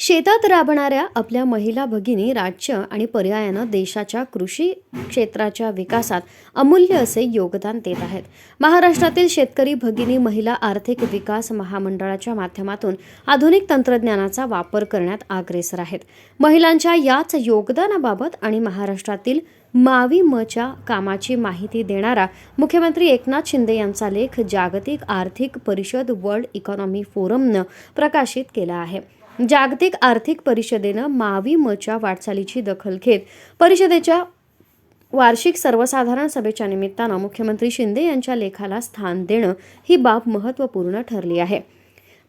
शेतात राबणाऱ्या आपल्या महिला भगिनी राज्य आणि पर्यायानं देशाच्या कृषी क्षेत्राच्या विकासात अमूल्य असे योगदान देत आहेत. महाराष्ट्रातील शेतकरी भगिनी महिला आर्थिक विकास महामंडळाच्या माध्यमातून आधुनिक तंत्रज्ञानाचा वापर करण्यात अग्रेसर आहेत. महिलांच्या याच योगदानाबाबत आणि महाराष्ट्रातील मावी मच्या कामाची माहिती देणारा मुख्यमंत्री एकनाथ शिंदे यांचा लेख जागतिक आर्थिक परिषद वर्ल्ड इकॉनॉमी फोरमनं प्रकाशित केला आहे. जागतिक आर्थिक परिषदेनं मावी मच्या वाटचालीची दखल घेत परिषदेच्या वार्षिक सर्वसाधारण सभेच्या निमित्तानं मुख्यमंत्री शिंदे यांच्या लेखाला स्थान देणं ही बाब महत्त्वपूर्ण ठरली आहे.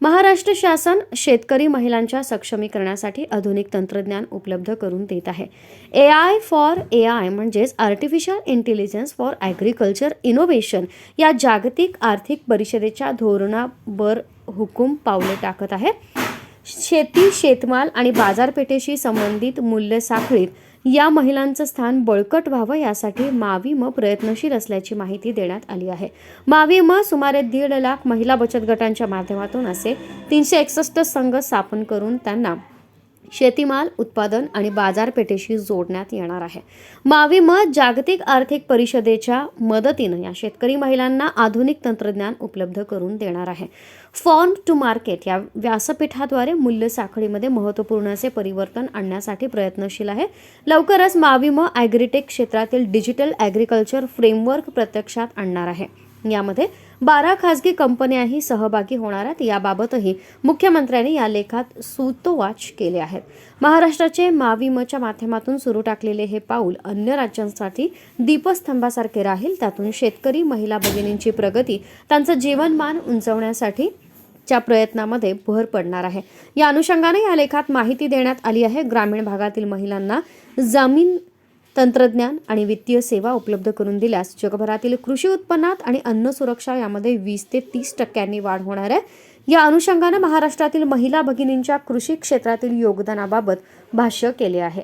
महाराष्ट्र शासन शेतकरी महिलांच्या सक्षमीकरणासाठी आधुनिक तंत्रज्ञान उपलब्ध करून देत आहे. A I for A I म्हणजेच artificial intelligence for agriculture innovation या जागतिक आर्थिक परिषदेच्या धोरणावर हुकूम पावले टाकत आहे. शेती शेतमाल आणि बाजारपेठेशी संबंधित मूल्य साखळीत या महिलांचं स्थान बळकट व्हावं यासाठी मावी म प्रयत्नशील असल्याची माहिती देण्यात आली आहे. मावी म सुमारे दीड लाख महिला बचत गटांच्या माध्यमातून असे तीनशे एकसष्ट संघ स्थापन करून त्यांना शेतीमाल उत्पादन आणि बाजारपेठेशी जोडण्यात येणार आहे. मावी मत जागतिक आर्थिक परिषदेच्या मदतीनं या शेतकरी महिलांना आधुनिक तंत्रज्ञान उपलब्ध करून देणार आहे. फॉर्म टू मार्केट या व्यासपीठाद्वारे मूल्य साखळीमध्ये महत्त्वपूर्ण असे परिवर्तन आणण्यासाठी प्रयत्नशील आहे. लवकरच माविम ॲग्रीटेक क्षेत्रातील डिजिटल ॲग्रिकल्चर फ्रेमवर्क प्रत्यक्षात आणणार आहे. यामध्ये बारा खासगी कंपन्याही सहभागी होणार आहेत. याबाबतही मुख्यमंत्र्यांनी या लेखात सूतोवाच केले आहेत. महाराष्ट्राचे माविमच्या माध्यमातून सुरू टाकलेले हे पाऊल अन्य राज्यांसाठी दीपस्तंभासारखे राहील. त्यातून शेतकरी महिला भगिनींची प्रगती त्यांचं जीवनमान उंचवण्यासाठी च्या प्रयत्नामध्ये भर पडणार आहे. या अनुषंगाने या लेखात माहिती देण्यात आली आहे. ग्रामीण भागातील महिलांना जमीन तंत्रज्ञान आणि वित्तीय सेवा उपलब्ध करून दिल्यास जगभरातील कृषी उत्पन्नात आणि अन्न सुरक्षा यामध्ये वीस ते तीस टक्क्यांनी वाढ होणार आहे. या अनुषंगानं महाराष्ट्रातील महिला भगिनींच्या कृषी क्षेत्रातील योगदानाबाबत भाष्य केले आहे.